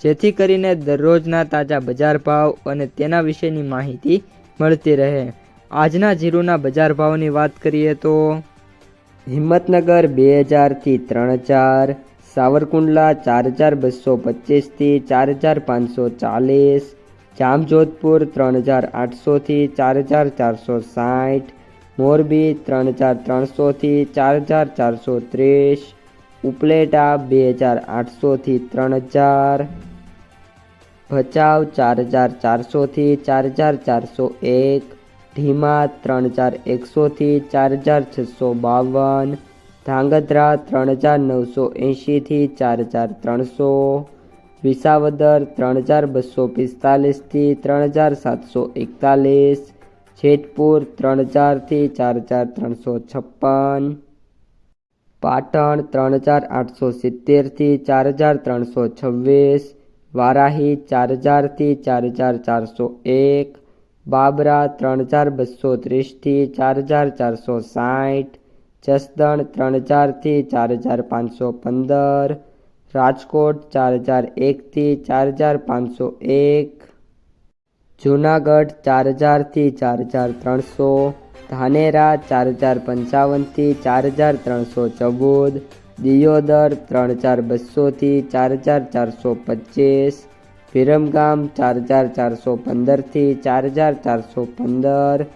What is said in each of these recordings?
જેથી કરીને દરરોજના તાજા બજાર ભાવ અને તેના વિશેની માહિતી મળતી રહે. આજના જીરુના બજાર ભાવની વાત કરીએ તો હિંમતનગર બે હજારથી ત્રણ હજાર, સાવરકુંડલા ચાર હજાર બસો પચીસથી ચાર હજાર પાંચસો ચાલીસ, જામજોધપુર ત્રણ હજાર આઠસોથી ચાર હજાર ચારસો સાઠ, મોરબી ત્રણ હજાર ત્રણસોથી ચાર હજાર ચારસો ત્રીસ, ઉપલેટા બે હજાર આઠસોથી ત્રણ હજાર ભચાઉ ચાર હજાર ચારસોથી ચાર હજાર ચારસો એક, ધીમા ત્રણ હજાર એકસોથી ચાર હજાર છસો બાવન, ધાંગધ્રા ત્રણ હજાર નવસો એંશીથી ચાર હજાર ત્રણસો, વિસાવદર ત્રણ હજાર બસો પિસ્તાલીસથી ત્રણ હજાર સાતસો એકતાલીસ, જેતપુર ત્રણ હજારથી ચાર હજાર ત્રણસો છપ્પન, પાટણ ત્રણ હજાર આઠસો સિત્તેરથી ચાર હજાર ત્રણસો છવ્વીસ વારાહી ચાર હજારથી ચાર હજાર ચારસો એક બાબરા ત્રણ હજાર બસો ત્રીસથી ચાર હજાર ચારસો સાઠ જસદણ ત્રણ હજારથી ચાર હજાર પાંચસો પંદર રાજકોટ ચાર હજાર એકથી ચાર હજાર પાંચસો એક જૂનાગઢ ચાર હજારથી ચાર હજાર ત્રણસો ધાનેરા ચાર હજાર પંચાવનથી ચાર હજાર ત્રણસો ચૌદ દિયોદર ત્રણ હજાર બસોથી ચાર હજાર ચારસો પચીસ, વિરમગામ ચાર હજાર ચારસો પંદરથી ચાર હજાર ચારસો પંદર,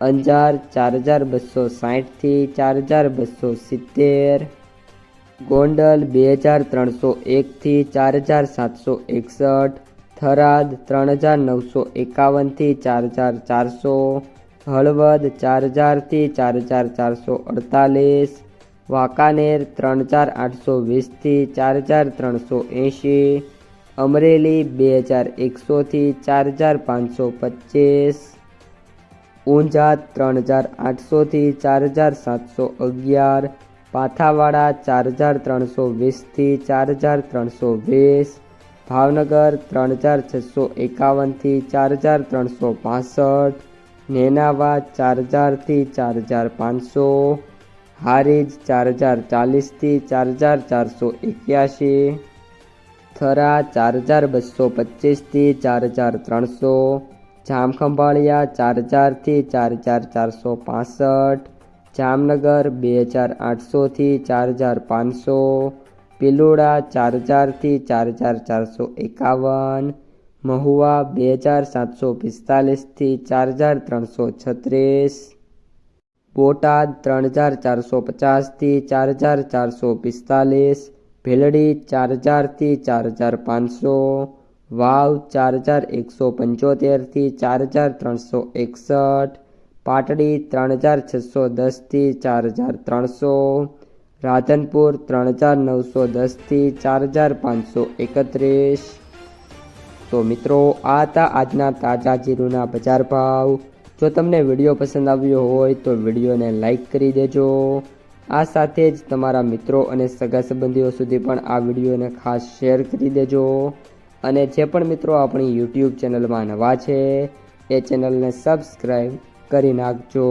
અંજાર ચાર હજાર બસો સાઠથી ચાર હજાર બસો સિત્તેર, ગોંડલ બે હજાર ત્રણસો એકથી ચાર હજાર સાતસો એકસઠ, થરાદ ત્રણ હજાર નવસો એકાવનથી ચાર હજાર ચારસો, હળવદ ચાર હજારથી ચાર હજાર ચારસો અડતાલીસ વાંકાનેર ત્રણ હજાર આઠસો વીસથી ચાર હજાર ત્રણસો એંશી, અમરેલી બે હજાર એકસોથી ચાર હજાર પાંચસો પચીસ, ઊંઝા ત્રણ હજાર આઠસોથી ચાર હજાર સાતસો અગિયાર, પાથાવાડા ચાર હજાર ત્રણસો વીસથી ચાર હજાર ત્રણસો વીસ, ભાવનગર ત્રણ હજાર છસો એકાવનથી ચાર હજાર ત્રણસો પાસઠ નેનાવા ચાર હજારથી ચાર હજાર પાંચસો હારીજ ચાર હજાર ચાલીસથી ચાર હજાર ચારસો એક્યાસી થરા ચાર હજાર બસો પચીસથી ચાર હજાર ત્રણસો. જામખંભાળિયા ચાર હજારથી ચાર હજાર ચારસો પાસઠ. જામનગર બે હજાર આઠસોથી ચાર હજાર પાંચસો. પિલોડા ચાર હજારથી ચાર હજાર ચારસો એકાવન. મહુવા બે હજાર સાતસો પિસ્તાલીસથી ચાર હજાર ત્રણસો છત્રીસ. બોટાદ ત્રણ હજાર ચારસો પચાસથી ચાર હજાર ચારસો પિસ્તાલીસ, ભેલડી ચાર હજારથી ચાર હજાર પાંચસો, વાવ ચાર હજાર એકસો પંચોતેરથી ચાર હજાર ત્રણસો એકસઠ, પાટડી ત્રણ હજાર છસો દસથી ચાર હજાર ત્રણસો, રાધનપુર ત્રણ હજાર નવસો દસથી ચાર હજાર પાંચસો એકત્રીસ. તો મિત્રો, આ હતા આજના તાજા જીરુના બજાર ભાવ. જો તમને વીડિયો પસંદ આવ્યો હોય તો વિડીયોને લાઈક કરી દેજો. આ સાથે જ તમારા મિત્રો અને સગા સંબંધીઓ સુધી પણ આ વિડીયોને ખાસ શેર કરી દેજો. અને જે પણ મિત્રો આપણી યુટ્યુબ ચેનલમાં નવા છે, એ ચેનલને સબસ્ક્રાઈબ કરી નાખજો.